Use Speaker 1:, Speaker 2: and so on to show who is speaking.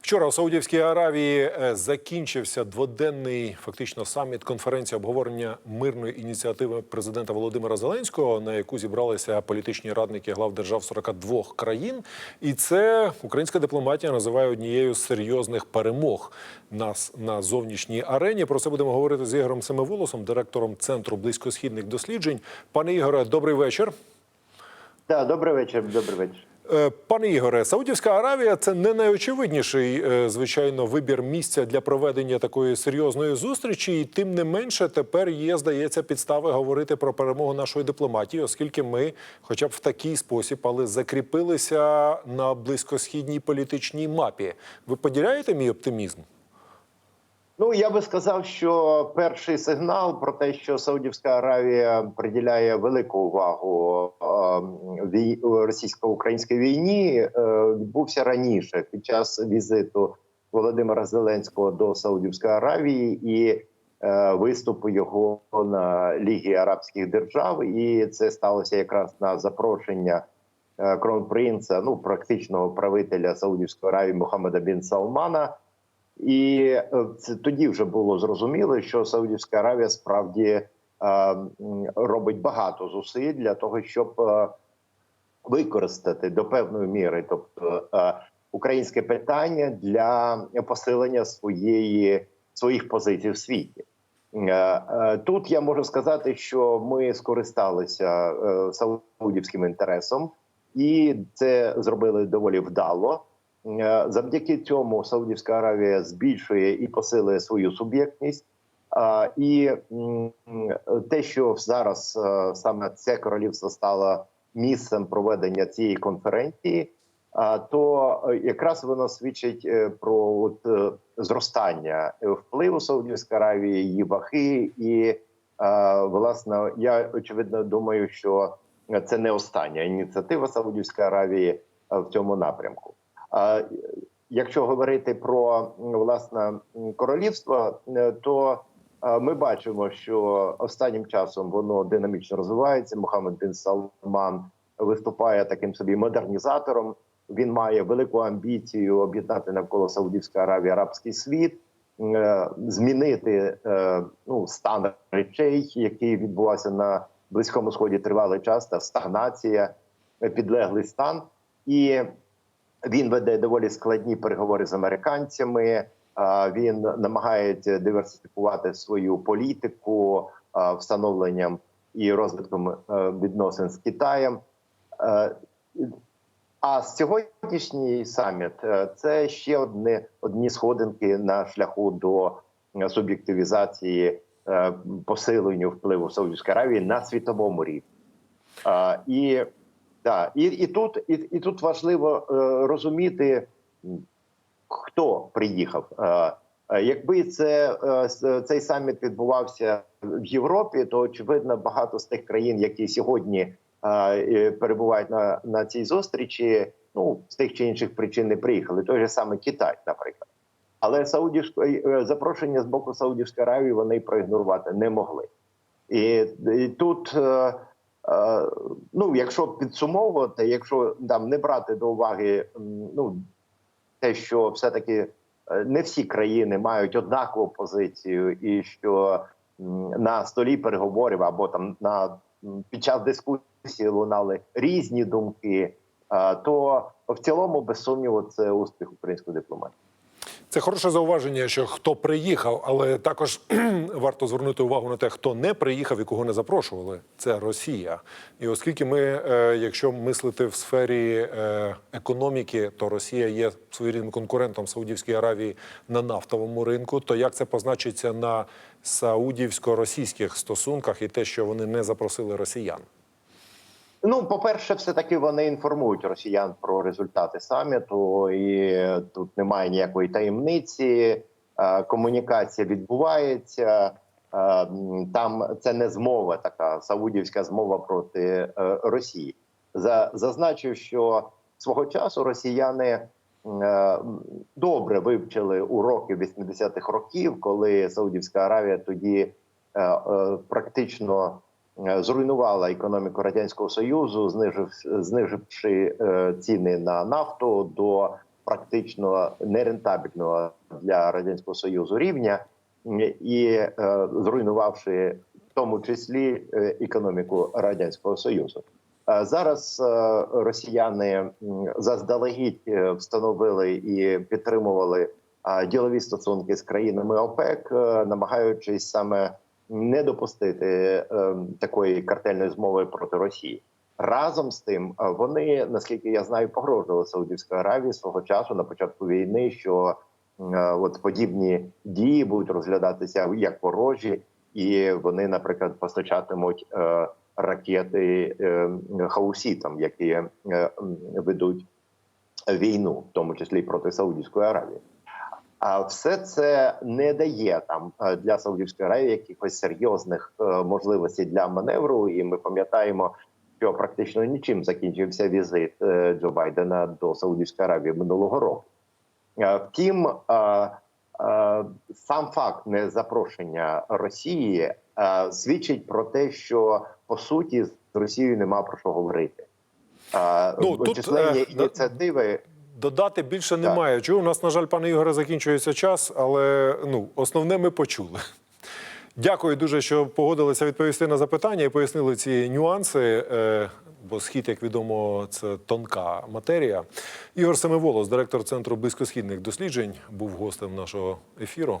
Speaker 1: Вчора у Саудівській Аравії е, закінчився дводенний фактично саміт конференція обговорення мирної ініціативи президента Володимира Зеленського, на яку зібралися політичні радники глав держав 42 країн. І це українська дипломатія називає однією з серйозних перемог нас на зовнішній арені. Про це будемо говорити з Ігорем Семиволосом, директором центру близькосхідних досліджень. Пане Ігоре, добрий вечір.
Speaker 2: Да, добрий вечір, добрий вечір.
Speaker 1: Е, Пане Ігоре, Саудівська Аравія це не найочевидніший, е, звичайно, вибір місця для проведення такої серйозної зустрічі. І тим не менше, тепер є, здається, підстави говорити про перемогу нашої дипломатії, оскільки ми, хоча б в такий спосіб, але закріпилися на близькосхідній політичній мапі. Ви поділяєте мій оптимізм?
Speaker 2: Ну я би сказав, що перший сигнал про те, що Саудівська Аравія приділяє велику увагу е, російсько-українській війні, е, відбувся раніше під час візиту Володимира Зеленського до Саудівської Аравії і е, виступу його на Лігі Арабських Держав. І це сталося якраз на запрошення кронпринца, ну практичного правителя Саудівської Аравії Мухаммеда бін Салмана. І е, це тоді вже було зрозуміло, що Саудівська Аравія справді е, робить багато зусиль для того, щоб е, використати до певної міри, тобто українське питання для посилення своєї своїх позицій в світі. Тут я можу сказати, що ми скористалися саудівським інтересом, і це зробили доволі вдало. Е, Завдяки цьому Саудівська Аравія збільшує і посилює свою суб'єктність. І те, що зараз е, саме це королівство стало місцем проведення цієї конференції, то е, якраз воно свідчить про от, зростання впливу Саудівської Аравії, її ваги, і власне я очевидно думаю, що це не остання ініціатива Саудівської Аравії в цьому напрямку. Якщо говорити про власне королівство, е, то е, ми бачимо, що останнім часом воно динамічно розвивається. Мухаммед бін Салман виступає таким собі модернізатором. Він має велику амбіцію об'єднати навколо Саудівської Аравії арабський світ, е, змінити ну, стан речей, який відбувався на близькому сході тривалий час, та стагнація, підлеглий стан і. Він веде доволі складні переговори з американцями. Він намагається диверсифікувати свою політику встановленням і розвитком е, відносин з Китаєм. Е, А сьогоднішній саміт е, це ще одне одні сходинки на шляху до е, суб'єктивізації е, посиленню впливу Саудівської Аравії на світовому рівні. І Да, і, і тут і, і тут важливо е, розуміти, хто приїхав. Е, е, якби це е, цей саміт відбувався в Європі, то очевидно багато з тих країн, які сьогодні е, перебувають на, на цій зустрічі, ну з тих чи інших причин не приїхали. Той же саме Китай, наприклад. Але Саудівсько е, запрошення з боку Саудівської Аравії вони проігнорувати не могли. І, і тут. Е, Ну, якщо підсумовувати, якщо там не брати до уваги ну те, що все-таки е, не всі країни мають однакову позицію, і що на столі переговорів або там на під час дискусії лунали різні думки, е, то в цілому, без сумніву, це успіх української дипломатії.
Speaker 1: Це хороше зауваження, що хто приїхав, але також варто звернути увагу на те, хто не приїхав і кого не запрошували. Це Росія. І оскільки ми, е, якщо мислити в сфері е, економіки, то Росія є своєрідним конкурентом Саудівської Аравії на нафтовому ринку, то як це позначиться на саудівсько-російських стосунках і те, що вони не запросили росіян?
Speaker 2: Ну, по-перше, все таки вони інформують росіян про результати саміту, і тут немає ніякої таємниці. Е, Комунікація відбувається. Е, Там це не змова, така саудівська змова проти е, Росії. За зазначив, що свого часу росіяни добре вивчили уроки 80-х років, коли Саудівська Аравія тоді практично зруйнувала економіку радянського союзу, знижив, зниживши е, ціни на нафту до практично нерентабельного для радянського союзу рівня, і е, зруйнувавши в тому числі е, економіку радянського союзу. Е, Зараз е, росіяни заздалегідь е, встановили і підтримували е, ділові стосунки з країнами ОПЕК, е, намагаючись саме не допустити е, такої картельної змови проти Росії. Разом з тим, е, вони, наскільки я знаю, погрожували Саудівській Аравії свого часу на початку війни, що е, от подібні дії будуть розглядатися як ворожі, і вони, наприклад, постачатимуть е, ракети е, Хаусі, там які е, ведуть війну, в тому числі проти Саудівської Аравії. А все це не дає там е, для Саудівської Аравії якихось серйозних е, можливостей для маневру. І ми пам'ятаємо, що практично нічим закінчився візит е, Джо Байдена до Саудівської Аравії минулого року. Втім, сам факт незапрошення Росії свідчить про те, що по суті з Росією нема про що говорити.
Speaker 1: Ну,
Speaker 2: численні ініціативи.
Speaker 1: Додати більше немає. Чого у нас, на жаль, пане Ігоре, закінчується час, але ну, основне ми почули. Дякую дуже, що погодилися відповісти на запитання і пояснили ці нюанси. е, Бо схід, як відомо, це тонка матерія. Ігор Семиволос, директор центру близькосхідних досліджень, був гостем нашого ефіру.